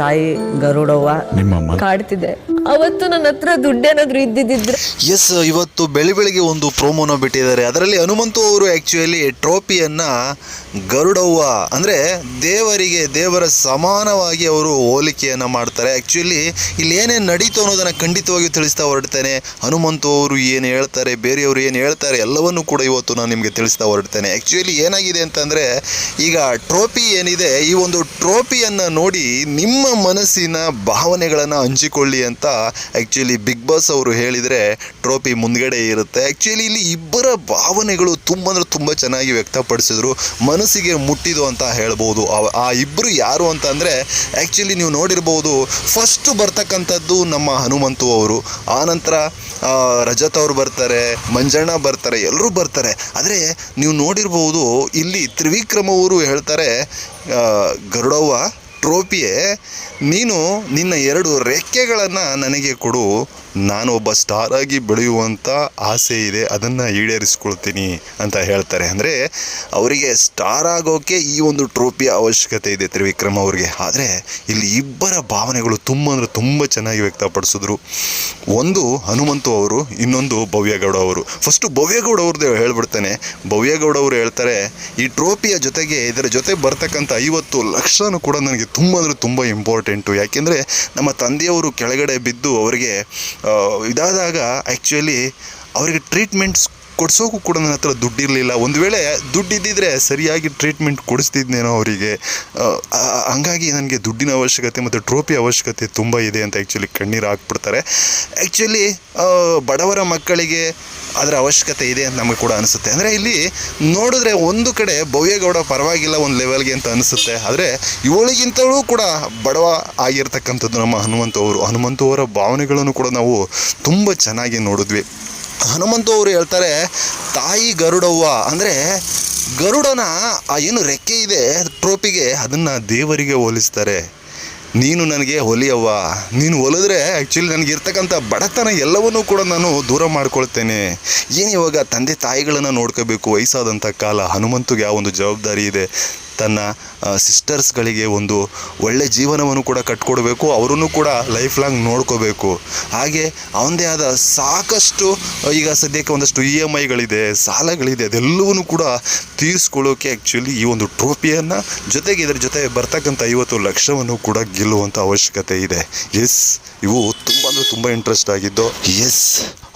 ತಾಯಿ ಗರುಡವ್ವ ಕಾಡ್ತಿದೆ. ಅವತ್ತು ನನ್ನ ಹತ್ರ ದುಡ್ಡೇನಾದ್ರೂ ಇದ್ದಿದ್ದಿದ್ರೆ? ಎಸ್ ಇವತ್ತು ಬೆಳಿ ಬೆಳಿಗ್ಗೆ ಒಂದು ಪ್ರೋಮೋನ ಬಿಟ್ಟಿದ್ದಾರೆ. ಅದರಲ್ಲಿ ಹನುಮಂತು ಅವರು ಆ್ಯಕ್ಚುಲಿ ಟ್ರೋಫಿಯನ್ನ ಗರುಡವ್ವ ಅಂದರೆ ದೇವರಿಗೆ ದೇವರ ಸಮಾನವಾಗಿ ಅವರು ಹೋಲಿಕೆಯನ್ನು ಮಾಡ್ತಾರೆ. ಆ್ಯಕ್ಚುಲಿ ಇಲ್ಲಿ ಏನೇನು ನಡೀತು ಅನ್ನೋದನ್ನು ಖಂಡಿತವಾಗಿ ತಿಳಿಸ್ತಾ ಹೊರಡ್ತೇನೆ. ಹನುಮಂತು ಅವರು ಏನು ಹೇಳ್ತಾರೆ ಬೇರೆಯವರು ಏನು ಹೇಳ್ತಾರೆ ಎಲ್ಲವನ್ನೂ ಕೂಡ ಇವತ್ತು ನಾನು ನಿಮಗೆ ತಿಳಿಸ್ತಾ ಹೊರಡ್ತೇನೆ. ಆ್ಯಕ್ಚುಲಿ ಏನಾಗಿದೆ ಅಂತಂದರೆ ಈಗ ಟ್ರೋಫಿ ಏನಿದೆ ಈ ಒಂದು ಟ್ರೋಫಿಯನ್ನು ನೋಡಿ ನಿಮ್ಮ ಮನಸ್ಸಿನ ಭಾವನೆಗಳನ್ನು ಹಂಚಿಕೊಳ್ಳಿ ಅಂತ ಆ್ಯಕ್ಚುಲಿ ಬಿಗ್ ಬಾಸ್ ಅವರು ಹೇಳಿದರೆ ಟ್ರೋಫಿ ಮುಂದ್ಗಡೆ ಇರುತ್ತೆ. ಆ್ಯಕ್ಚುಲಿ ಇಲ್ಲಿ ಇಬ್ಬರ ಭಾವನೆಗಳು ತುಂಬ ಅಂದರೆ ತುಂಬ ಚೆನ್ನಾಗಿ ವ್ಯಕ್ತಪಡಿಸಿದ್ರು. ಮನಸ್ಸಿಗೆ ಮುಟ್ಟಿದು ಅಂತ ಹೇಳ್ಬೋದು. ಆ- ಇಬ್ಬರು ಯಾರು ಅಂತ ಅಂದರೆ ಆ್ಯಕ್ಚುಲಿ ನೀವು ನೋಡಿರ್ಬೋದು ಫಸ್ಟು ಬರ್ತಕ್ಕಂಥದ್ದು ನಮ್ಮ ಹನುಮಂತು ಅವರು. ಆನಂತರ ರಜತ್ ಅವರು ಬರ್ತಾರೆ, ಮಂಜಣ್ಣ ಬರ್ತಾರೆ ಎಲ್ಲರೂ ಬರ್ತಾರೆ. ಆದರೆ ನೀವು ನೋಡಿರ್ಬೋದು, ಇಲ್ಲಿ ತ್ರಿವಿಕ್ರಮ ಅವರು ಹೇಳ್ತಾರೆ ಗರುಡವ್ವ ಟ್ರೋಫಿಯೇ, ನೀನು ನಿನ್ನ ಎರಡು ರೆಕ್ಕೆಗಳನ್ನು ನನಗೆ ಕೊಡು. ನಾನು ಒಬ್ಬ ಸ್ಟಾರ್ ಆಗಿ ಬೆಳೆಯುವಂಥ ಆಸೆ ಇದೆ, ಅದನ್ನು ಈಡೇರಿಸ್ಕೊಳ್ತೀನಿ ಅಂತ ಹೇಳ್ತಾರೆ. ಅಂದರೆ ಅವರಿಗೆ ಸ್ಟಾರ್ ಆಗೋಕ್ಕೆ ಈ ಒಂದು ಟ್ರೋಫಿಯ ಅವಶ್ಯಕತೆ ಇದೆ ತ್ರಿವಿಕ್ರಮ್ ಅವರಿಗೆ. ಆದರೆ ಇಲ್ಲಿ ಇಬ್ಬರ ಭಾವನೆಗಳು ತುಂಬ ಅಂದರೆ ತುಂಬ ಚೆನ್ನಾಗಿ ವ್ಯಕ್ತಪಡಿಸಿದ್ರು. ಒಂದು ಹನುಮಂತು ಅವರು, ಇನ್ನೊಂದು ಭವ್ಯಗೌಡ ಅವರು. ಫಸ್ಟು ಭವ್ಯಗೌಡ ಅವ್ರದ್ದು ಹೇಳ್ಬಿಡ್ತಾನೆ. ಭವ್ಯಗೌಡ ಅವರು ಹೇಳ್ತಾರೆ, ಈ ಟ್ರೋಫಿಯ ಜೊತೆಗೆ ಇದರ ಜೊತೆ ಬರ್ತಕ್ಕಂಥ ಐವತ್ತು ಲಕ್ಷನೂ ಕೂಡ ನನಗೆ ತುಂಬ ಅಂದರೆ ತುಂಬ ಇಂಪಾರ್ಟೆಂಟು. ಯಾಕೆಂದರೆ ನಮ್ಮ ತಂದೆಯವರು ಕೆಳಗಡೆ ಬಿದ್ದು ಅವರಿಗೆ ಇದಾದಾಗ ಆ್ಯಕ್ಚುಲಿ ಅವರಿಗೆ ಟ್ರೀಟ್ಮೆಂಟ್ಸ್ ಕೊಡ್ಸೋಕ್ಕೂ ಕೂಡ ನನ್ನ ಹತ್ರ ದುಡ್ಡಿರಲಿಲ್ಲ. ಒಂದು ವೇಳೆ ದುಡ್ಡು ಇದ್ದಿದ್ರೆ ಸರಿಯಾಗಿ ಟ್ರೀಟ್ಮೆಂಟ್ ಕೊಡಿಸ್ತಿದ್ನೇನೋ ಅವರಿಗೆ. ಹಂಗಾಗಿ ನನಗೆ ದುಡ್ಡಿನ ಅವಶ್ಯಕತೆ ಮತ್ತು ಟ್ರೋಫಿ ಅವಶ್ಯಕತೆ ತುಂಬ ಇದೆ ಅಂತ ಆ್ಯಕ್ಚುಲಿ ಕಣ್ಣೀರು ಹಾಕ್ಬಿಡ್ತಾರೆ. ಆ್ಯಕ್ಚುಲಿ ಬಡವರ ಮಕ್ಕಳಿಗೆ ಅದರ ಅವಶ್ಯಕತೆ ಇದೆ ಅಂತ ನಮಗೆ ಕೂಡ ಅನಿಸುತ್ತೆ. ಅಂದರೆ ಇಲ್ಲಿ ನೋಡಿದ್ರೆ ಒಂದು ಕಡೆ ಭವ್ಯಗೌಡ ಪರವಾಗಿಲ್ಲ ಒಂದು ಲೆವೆಲ್ಗೆ ಅಂತ ಅನಿಸುತ್ತೆ. ಆದರೆ ಇವಳಿಗಿಂತಲೂ ಕೂಡ ಬಡವ ಆಗಿರ್ತಕ್ಕಂಥದ್ದು ನಮ್ಮ ಹನುಮಂತ ಅವರು. ಹನುಮಂತ ಅವರ ಭಾವನೆಗಳನ್ನು ಕೂಡ ನಾವು ತುಂಬ ಚೆನ್ನಾಗಿ ನೋಡಿದ್ವಿ. ಹನುಮಂತ ಅವರು ಹೇಳ್ತಾರೆ, ತಾಯಿ ಗರುಡವ್ವ. ಅಂದರೆ ಗರುಡನ ಆ ಏನು ರೆಕ್ಕೆ ಇದೆ ಟ್ರೋಪಿಗೆ ಅದನ್ನು ದೇವರಿಗೆ ಹೋಲಿಸ್ತಾರೆ. ನೀನು ನನಗೆ ಹೊಲಿಯವ್ವ ನೀನು ಹೊಲಿದ್ರೆ ಆ್ಯಕ್ಚುಲಿ ನನಗೆ ಇರ್ತಕ್ಕಂಥ ಬಡತನ ಎಲ್ಲವನ್ನೂ ಕೂಡ ನಾನು ದೂರ ಮಾಡ್ಕೊಳ್ತೇನೆ. ಏನು ಇವಾಗ ತಂದೆ ತಾಯಿಗಳನ್ನು ನೋಡ್ಕೋಬೇಕು ವಯಸ್ಸಾದಂಥ ಕಾಲ, ಹನುಮಂತುಗೆ ಯಾವ ಒಂದು ಜವಾಬ್ದಾರಿ ಇದೆ. ತನ್ನ ಸಿಸ್ಟರ್ಸ್ಗಳಿಗೆ ಒಂದು ಒಳ್ಳೆ ಜೀವನವನ್ನು ಕೂಡ ಕಟ್ಕೊಡ್ಬೇಕು, ಅವರನ್ನು ಕೂಡ ಲೈಫ್ ಲಾಂಗ್ ನೋಡ್ಕೋಬೇಕು. ಹಾಗೆ ಅವನದೇ ಆದ ಸಾಕಷ್ಟು, ಈಗ ಸದ್ಯಕ್ಕೆ ಒಂದಷ್ಟು ಇ ಎಂ ಐಗಳಿದೆ ಸಾಲಗಳಿದೆ, ಅದೆಲ್ಲವನ್ನೂ ಕೂಡ ತೀರಿಸ್ಕೊಳ್ಳೋಕೆ ಆ್ಯಕ್ಚುಲಿ ಈ ಒಂದು ಟ್ರೋಫಿಯನ್ನು ಜೊತೆಗೆ ಇದರ ಜೊತೆ ಬರ್ತಕ್ಕಂಥ ಐವತ್ತು ಲಕ್ಷವನ್ನು ಕೂಡ ಗೆಲ್ಲುವಂಥ ಅವಶ್ಯಕತೆ ಇದೆ. ಎಸ್ ಇವು ಅಂದರೆ ತುಂಬ ಇಂಟ್ರೆಸ್ಟ್ ಆಗಿದ್ದು. ಎಸ್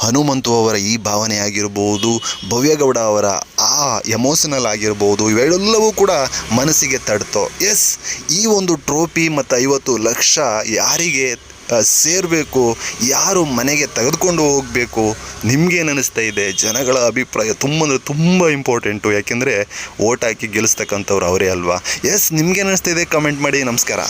ಹನುಮಂತು ಅವರ ಈ ಭಾವನೆ ಆಗಿರ್ಬೋದು, ಭವ್ಯಗೌಡ ಅವರ ಆ ಎಮೋಷನಲ್ ಆಗಿರ್ಬೋದು, ಇವೆಲ್ಲವೂ ಕೂಡ ಮನಸ್ಸಿಗೆ ತಡ್ತೋ. ಎಸ್ ಈ ಒಂದು ಟ್ರೋಫಿ ಮತ್ತು ಐವತ್ತು ಲಕ್ಷ ಯಾರಿಗೆ ಸೇರಬೇಕು, ಯಾರು ಮನೆಗೆ ತೆಗೆದುಕೊಂಡು ಹೋಗಬೇಕು ನಿಮ್ಗೇನು ಅನ್ನಿಸ್ತಾ ಇದೆ. ಜನಗಳ ಅಭಿಪ್ರಾಯ ತುಂಬ ಅಂದರೆ ತುಂಬ ಇಂಪಾರ್ಟೆಂಟು ಯಾಕೆಂದರೆ, ಓಟ್ ಹಾಕಿ ಗೆಲ್ಲಿಸ್ತಕ್ಕಂಥವ್ರು ಅವರೇ ಅಲ್ವಾ? ಎಸ್ ನಿಮ್ಗೇನು ಅನಿಸ್ತಾ ಇದೆ. ಕಮೆಂಟ್ ಮಾಡಿ. ನಮಸ್ಕಾರ.